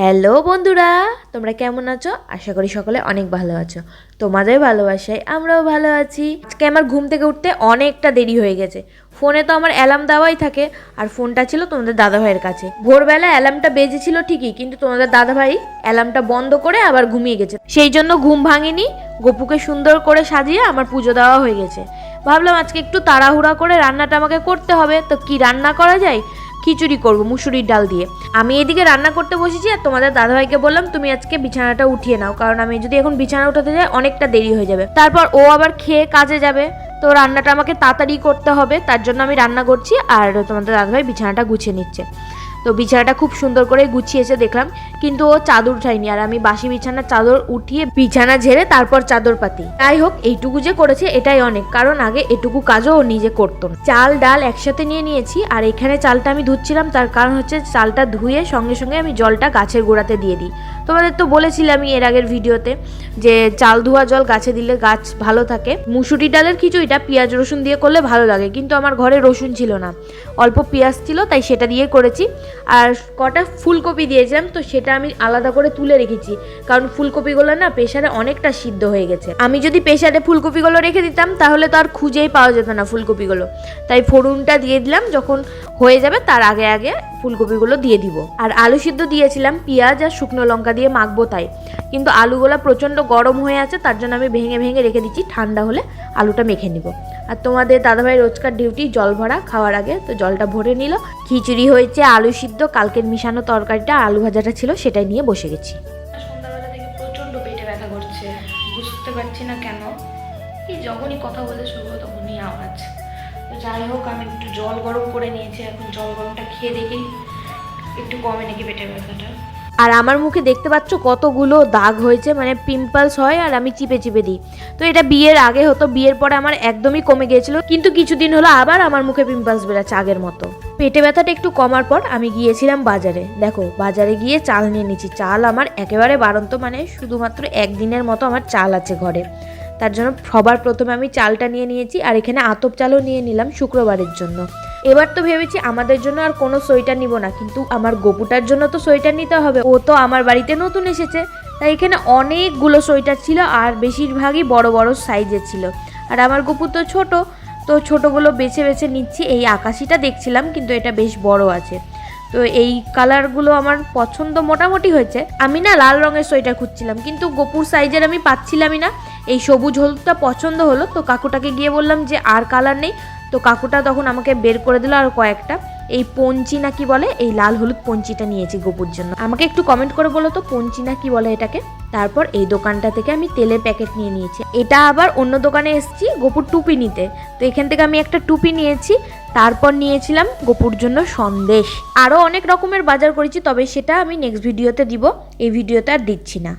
Hello বন্ধুরা, তোমরা কেমন আছো? আশা করি সকলে অনেক ভালো আছো। তোমাদের ভালোবাসায় আমরাও ভালো আছি। আজকে আমার ঘুম থেকে উঠতে অনেকটা দেরি হয়ে গেছে। ফোনে তো আমার অ্যালার্ম দেওয়াই থাকে, আর ফোনটা ছিল তোমাদের দাদাভাইয়ের কাছে। ভোরবেলা অ্যালার্মটা বেজেছিল ঠিকই, কিন্তু তোমাদের দাদাভাই অ্যালার্মটা বন্ধ করে আবার ঘুমিয়ে গেছে। সেই জন্য ঘুম ভাঙেনি, গপুকে সুন্দর করে সাজিয়ে আমার পুজো দেওয়া হয়ে গেছে। ভাবলাম আজকে একটু তাড়াহুড়া করে রান্নাটা আমাকে করতে হবে, তো কি রান্না করা যায়? খিচুড়ি করব, মুসুরির ডাল দিয়ে। আমি এদিকে রান্না করতে বসেছি আর তোমাদের দাদাভাইকে বললাম, তুমি আজকে বিছানাটা উঠিয়ে নাও, কারণ আমি যদি এখন বিছানা উঠাতে যাই, অনেকটা দেরি হয়ে যাবে। তারপর ও আবার খেয়ে কাজে যাবে। তো রান্নাটা আমাকে তাড়াতাড়ি করতে হবে, তার জন্য আমি রান্না করছি আর তোমাদের দাদাভাই বিছানাটা গুছিয়ে নিচ্ছে। তো বিছানাটা খুব সুন্দর করে গুছিয়েছে, দেখলাম। কিন্তু ও চাদর উঠায়নি। আর আমি বাসি বিছানার চাদর উঠিয়ে বিছানা ঝেড়ে তারপর চাদর পাতি যাই হোক, এইটুকু যে করেছে এটাই অনেক। কারণ আগে এটুকু কাজও ও নিজে করতো চাল, ডাল একসাথে নিয়ে নিয়েছি, আর এখানে চালটা আমি ধুচ্ছিলাম। তার কারণ হচ্ছে চালটা ধুয়ে সঙ্গে সঙ্গে আমি জলটা গাছের গোড়াতে দিয়ে দিই। তোমাদের তো বলেছিলাম এর আগের ভিডিওতে যে চাল ধোয়া জল গাছে দিলে গাছ ভালো থাকে। মুসুরি ডালের খিচুড়িটা পেঁয়াজ, রসুন দিয়ে করলে ভালো লাগে। কিন্তু আমার ঘরে রসুন ছিল না। অল্প পেঁয়াজ ছিল, তাই সেটা দিয়ে করেছি। আর কটা ফুলকপি দিয়েছিলাম, তো সেটা আমি আলাদা করে তুলে রেখেছি। কারণ ফুলকপিগুলো না প্রেশারে অনেকটা সিদ্ধ হয়ে গেছে। আমি যদি প্রেশারে ফুলকপিগুলো রেখে দিতাম, তাহলে তো আর খুঁজেই পাওয়া যেত না ফুলকপিগুলো। তাই ফোড়নটা দিয়ে দিলাম, যখন হয়ে যাবে তার আগে আগে ফুলকপিগুলো দিয়ে দিব। আর আলু সিদ্ধ দিয়েছিলাম, পেঁয়াজ আর শুকনো লঙ্কা দিয়ে মাখবো তাই। কিন্তু আলুগুলো প্রচণ্ড গরম হয়ে আছে, তার জন্য আমি ভেঙে ভেঙে রেখে দিচ্ছি, ঠান্ডা হলে আলুটা মেখে নিব। আর তোমাদের দাদাভাই রোজকার ডিউটি, জল ভরা খাওয়ার আগে, তো জলটা ভরে নিল। খিচুড়ি হয়েছে, আলু সিদ্ধ, কালকের মিশানো তরকারিটা, আলু ভাজাটা ছিল, সেটাই নিয়ে বসে গেছি। বুঝতে পারছি না কেন। এই যখনই কথা বলতে শুরু তখনই আওয়াজ। যাই হোক, আমি একটু জল গরম করে নিয়েছি, এখন জল গরমটা খেয়ে দেখি একটু কমে নাকি পেটের ব্যথাটা। আর আমার মুখে দেখতে পাচ্ছ কতগুলো দাগ হয়েছে মানে পিম্পলস হয় আর আমি চিপে চিপে দিই। তো এটা বিয়ের আগে হতো, বিয়ের পরে আমার একদমই কমে গিয়েছিল, কিন্তু কিছুদিন হলো আবার আমার মুখে পিম্পলস বেরাচ্ছে আগের মতো। পেটে ব্যথাটা একটু কমার পর আমি গিয়েছিলাম বাজারে। দেখো, বাজারে গিয়ে চাল নিয়ে নিচ্ছি চাল আমার একেবারে বাড়ন্ত মানে শুধুমাত্র একদিনের মতো আমার চাল আছে ঘরে। তার জন্য সবার প্রথমে আমি চালটা নিয়ে নিয়েছি আর এখানে আতপ চালও নিয়ে নিলাম শুক্রবারের জন্য। এবার তো ভেবেছি আমাদের জন্য আর কোনো সোয়েটার নিব না, কিন্তু আমার গপুটার জন্য তো সোয়েটার নিতে হবে। ও তো আমার বাড়িতে নতুন এসেছে, তাই এখানে অনেকগুলো সোয়েটার ছিল আর বেশিরভাগই বড় বড় সাইজের ছিল। আর আমার গপু তো ছোট, তো ছোটোগুলো বেছে বেছে নিচ্ছি। এই আকাশিটা দেখছিলাম, কিন্তু এটা বেশ বড় আছে। তো এই কালারগুলো আমার পছন্দ মোটামুটি হয়েছে। আমি না লাল রঙের সোয়েটার খুঁজছিলাম, কিন্তু গোপুর সাইজের আমি পাচ্ছিলামই না। এই সবুজ হলুদটা পছন্দ হলো, তো কাকুটাকে গিয়ে বললাম যে আর কালার নেই, তো কাকুটা তখন আমাকে বের করে দিল আর কয়েকটা। এই পঞ্চি না কি বলে, এই লাল হলুদ পঞ্চিটা নিয়েছি গোপুর জন্য। আমাকে একটু কমেন্ট করে বলো তো, পঞ্চি না কি বলে এটাকে? তারপর এই দোকানটা থেকে আমি তেলের প্যাকেট নিয়ে নিয়েছি। এটা আবার অন্য দোকানে এসেছি গোপুর টুপি নিতে। তো এখান থেকে আমি একটা টুপি নিয়েছি, তারপর নিয়েছিলাম গোপুর জন্য সন্দেশ। আরও অনেক রকমের বাজার করেছি, তবে সেটা আমি নেক্সট ভিডিওতে দিব, এই ভিডিওতে আর দিচ্ছি না।